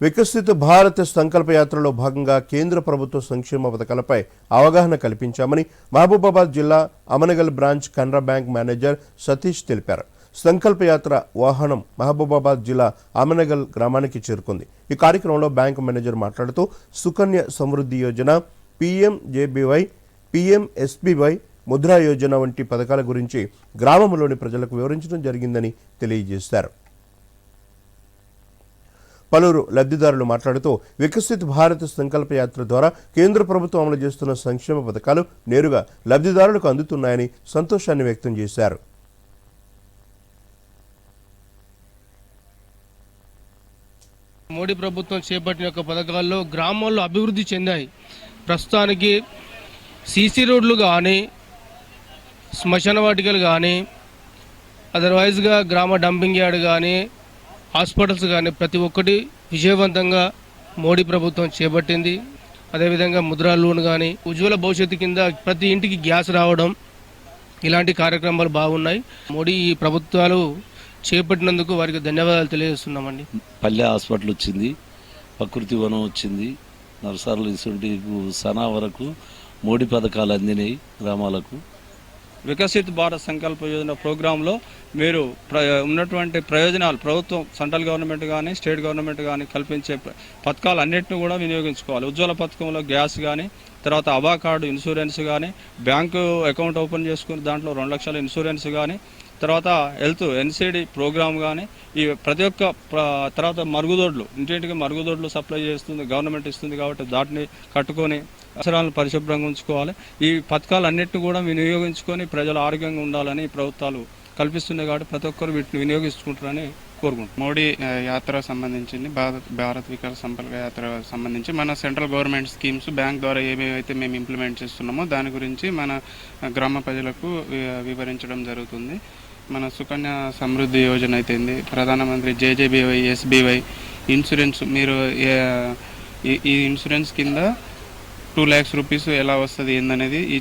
వికసిత భారత్ సంకల్ప యాత్రలో భాగంగా కేంద్ర ప్రభుత్వ సంక్షేమ పథకాలపై అవగాహన కల్పించామని మహబూబాబాద్ జిల్లా Amangal branch Canara bank manager Satish తెలిపారు. సంకల్ప యాత్ర వాహనం మహబూబాబాద్ జిల్లా అమనగల్ గ్రామానికి చేరుకుంది. ఈ కార్యక్రమంలో బ్యాంకు మేనేజర్ మాట్లాడుతూ సుకన్య సమృద్ధి యోజన పీఎంజేబీవై పీఎంఎస్బీవై ముద్రా యోజన వంటి పథకాల గురించి గ్రామంలోని ప్రజలకు వివరించడం జరిగిందని తెలియజేశారు. పలువురు లబ్ధిదారులు మాట్లాడుతూ వికసిత్ భారత్ సంకల్ప యాత్ర ద్వారా కేంద్ర ప్రభుత్వం అమలు చేస్తున్న సంక్షేమ పథకాలు నేరుగా లబ్ధిదారులకు అందుతున్నాయని సంతోషాన్ని వ్యక్తం చేశారు. మోడీ ప్రభుత్వం చేపట్టిన యొక్క పథకాల్లో గ్రామాల్లో అభివృద్ధి చెందాయి. ప్రస్తుతానికి సీసీ రోడ్లు కానీ శ్మశాన వాటికలు కానీ అదర్వైజ్గా గ్రామ డంపింగ్ యార్డ్ కానీ హాస్పిటల్స్ కానీ ప్రతి ఒక్కటి విజయవంతంగా మోడీ ప్రభుత్వం చేపట్టింది. అదేవిధంగా ముద్రా లోన్ కానీ ఉజ్వల భవిష్యత్తు కింద ప్రతి ఇంటికి గ్యాస్ రావడం ఇలాంటి కార్యక్రమాలు బాగున్నాయి. మోడీ ఈ ప్రభుత్వాలు చేపట్టినందుకు వారికి ధన్యవాదాలు తెలియజేస్తున్నామండి. పల్లె హాస్పిటల్ వచ్చింది ప్రకృతి వనం వచ్చింది నరసారులు ఇసుంటి సనా వరకు మోడీ పథకాలు అందినాయి గ్రామాలకు. వికసిత్ భారత్ సంకల్ప యోజన ప్రోగ్రాంలో మీరు ప్ర ఉన్నటువంటి ప్రయోజనాలు ప్రభుత్వం సెంట్రల్ గవర్నమెంట్ కానీ స్టేట్ గవర్నమెంట్ కానీ కల్పించే పథకాలు అన్నింటినీ కూడా వినియోగించుకోవాలి. ఉజ్వల పథకంలో గ్యాస్ కానీ తర్వాత అబా కార్డు ఇన్సూరెన్స్ కానీ బ్యాంకు అకౌంట్ ఓపెన్ చేసుకుని దాంట్లో రెండు లక్షల ఇన్సూరెన్స్ కానీ తర్వాత హెల్త్ ఎన్సీడీ ప్రోగ్రామ్ కానీ ఈ ప్రతి ఒక్క తర్వాత మరుగుదొడ్లు ఇంటింటికి మరుగుదొడ్లు సప్లై చేస్తుంది గవర్నమెంట్ ఇస్తుంది కాబట్టి దాటిని కట్టుకొని అవసరాలను పరిశుభ్రంగా ఉంచుకోవాలి. ఈ పథకాలు కూడా వినియోగించుకొని ప్రజలు ఆరోగ్యంగా ఉండాలని ఈ ప్రభుత్వాలు కల్పిస్తున్నాయి కాబట్టి ప్రతి ఒక్కరు వీటిని వినియోగించుకుంటారని కోరుకుంటున్నాం. మోడీ యాత్ర సంబంధించింది భారత్ భారత్ వికాస్ సంపల్క యాత్ర సంబంధించి మన సెంట్రల్ గవర్నమెంట్ స్కీమ్స్ బ్యాంక్ ద్వారా ఏమేమైతే మేము ఇంప్లిమెంట్ చేస్తున్నామో దాని గురించి మన గ్రామ ప్రజలకు వి- వివరించడం జరుగుతుంది. మన సుకన్య సమృద్ధి యోజన అయితేంది. ప్రధానమంత్రి జేజేబీవై ఎస్బీవై ఇన్సూరెన్స్ మీరు ఏ- ఈ- ఈ ఇన్సూరెన్స్ కింద టూ ల్యాక్స్ రూపీస్ ఎలా వస్తుంది ఏందనేది ఈ